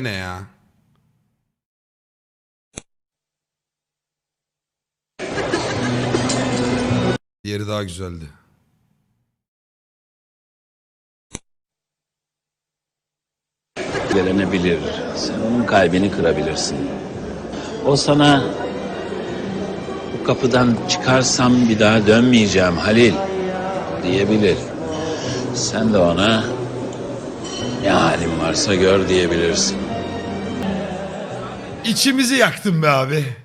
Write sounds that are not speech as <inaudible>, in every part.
B ne ya? Diğeri daha güzeldi. Gelenebilir. Sen onun kalbini kırabilirsin. O sana bu kapıdan çıkarsam bir daha dönmeyeceğim Halil diyebilir. Sen de ona ne halin varsa gör diyebilirsin. İçimizi yaktın be abi.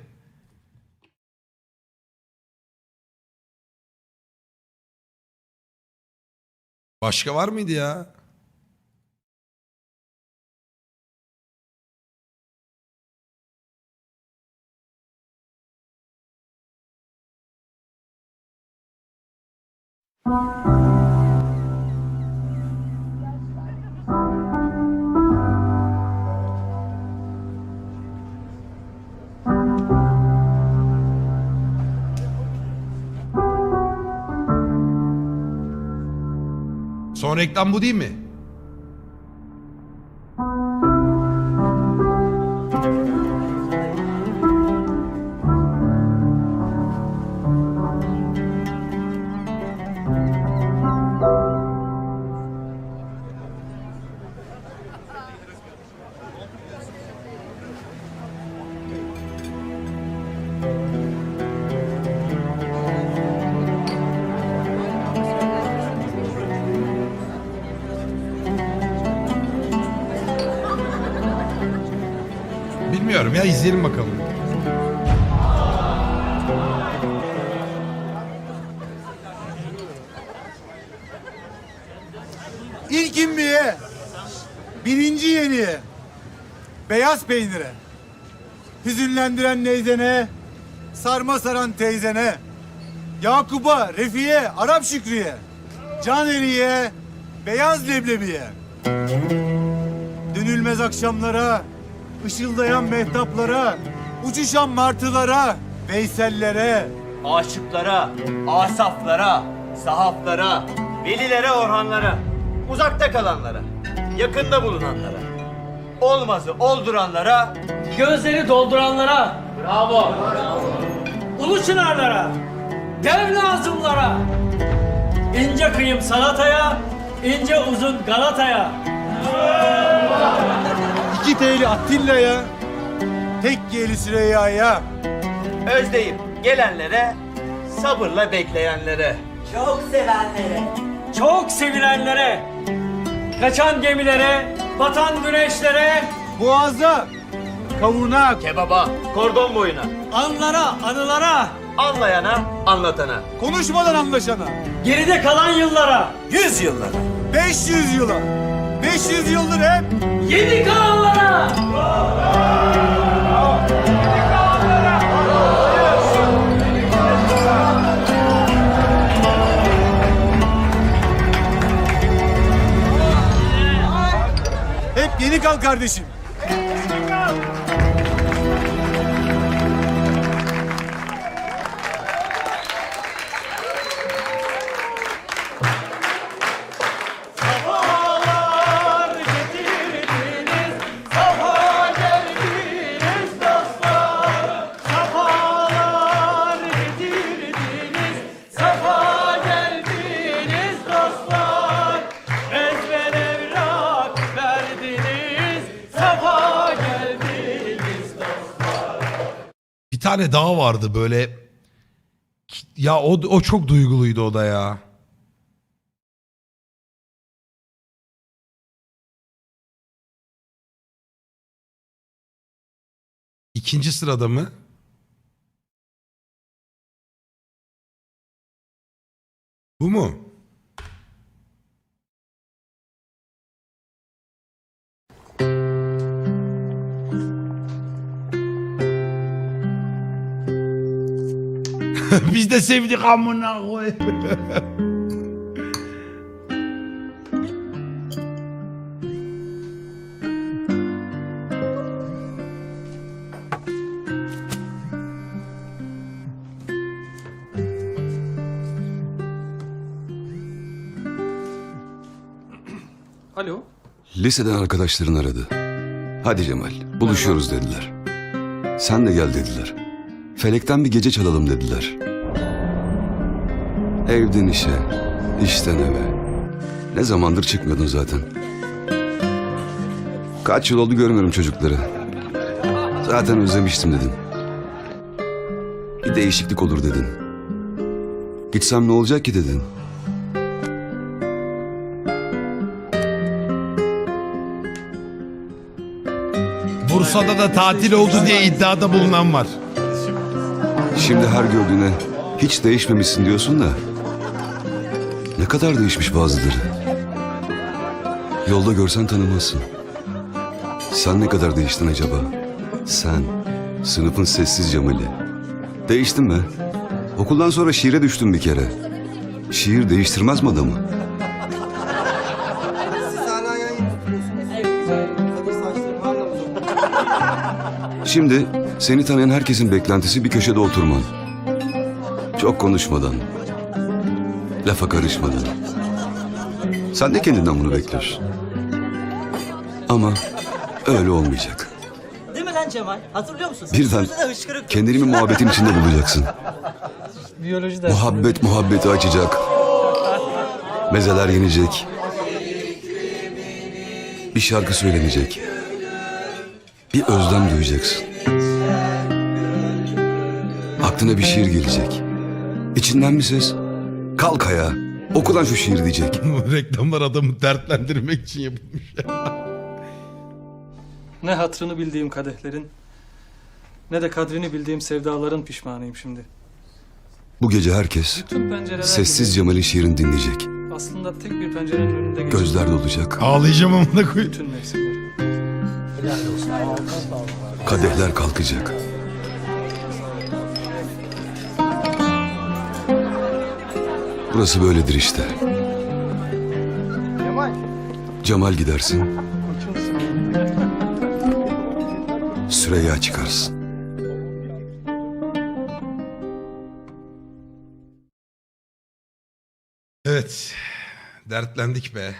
Başka var mıydı ya? Reklam bu değil mi? Bilmiyorum ya izleyelim bakalım. İlk imbiye, birinci yeniye, beyaz peynire, hüzünlendiren neyzene, sarma saran teyzene, Yakup'a, Refi'ye, Arap Şükrü'ye, Caneri'ye, beyaz leblebiye. Dönülmez akşamlara, ışıldayan mehtaplara, uçuşan martılara, Veysellere, aşıklara, asaflara, sahaflara, velilere, orhanlara, uzakta kalanlara, yakında bulunanlara, olmazı olduranlara, Gözleri dolduranlara. Bravo. Ulu çınarlara. Dev lazımlara. ince kıyım salataya, ince uzun Galata'ya. İki teyli Atilla'ya, tek yeli Süreyya'ya, özleyip gelenlere, sabırla bekleyenlere, Çok sevenlere, Çok sevilenlere, kaçan gemilere, batan güneşlere, Boğaz'a, kavuna, kebaba, kordon boyuna, anlara, anılara, anlayana, anlatana, konuşmadan anlaşana, geride kalan yıllara, yüz yıllara. 500 yıla, 500 yıldır hep yeni kalanlara. Hep yeni kal kardeşim. Tane daha vardı böyle. Ya o, o çok duyguluydu o da ya. İkinci sırada mı? Bu mu? <laughs> Biz de sevdik amına koy. Alo. Liseden arkadaşların aradı. Hadi Cemal, buluşuyoruz dediler. Sen de gel dediler. Felekten bir gece çalalım dediler. Evden işe, işten eve. Ne zamandır çıkmıyordun zaten. Kaç yıl oldu görmüyorum çocukları. Zaten özlemiştim dedin. Bir değişiklik olur dedin. Gitsem ne olacak ki dedin. Bursa'da da tatil oldu diye iddiada bulunan var. Şimdi her gördüğüne hiç değişmemişsin diyorsun da. Ne kadar değişmiş bazıları. Yolda görsen tanımazsın. Sen ne kadar değiştin acaba? Sen, sınıfın sessiz Cemal'i. Değiştin mi? Okuldan sonra şiire düştün bir kere. Şiir değiştirmez mi adamı? Şimdi seni tanıyan herkesin beklentisi bir köşede oturman. Çok konuşmadan. Lafa karışmadan. Sen de kendinden bunu bekliyorsun. Ama öyle olmayacak. Değil mi lan Cemal? Hatırlıyor musun? Birden Sözü de hışkırık. kendini bir muhabbetin içinde bulacaksın. Biyoloji dersi. Muhabbet muhabbeti açacak. Mezeler yenecek. Bir şarkı söylenecek. Bir özlem duyacaksın. Aklına bir şiir gelecek. İçinden bir ses. Kalk ayağa. Oku lan şu şiir diyecek. <laughs> Reklamlar adamı dertlendirmek için yapılmış. Ne hatrını bildiğim kadehlerin ne de kadrini bildiğim sevdaların pişmanıyım şimdi. Bu gece herkes Bütün pencereler sessiz gibi Cemal'in şiirini dinleyecek. aslında tek bir pencerenin önünde geçen Gözler dolacak. Ağlayacağım amına koyayım. bütün mevsimler. Kadehler kalkacak. Burası böyledir işte. Cemal gidersin. Süreyya çıkarsın. Evet. Dertlendik be.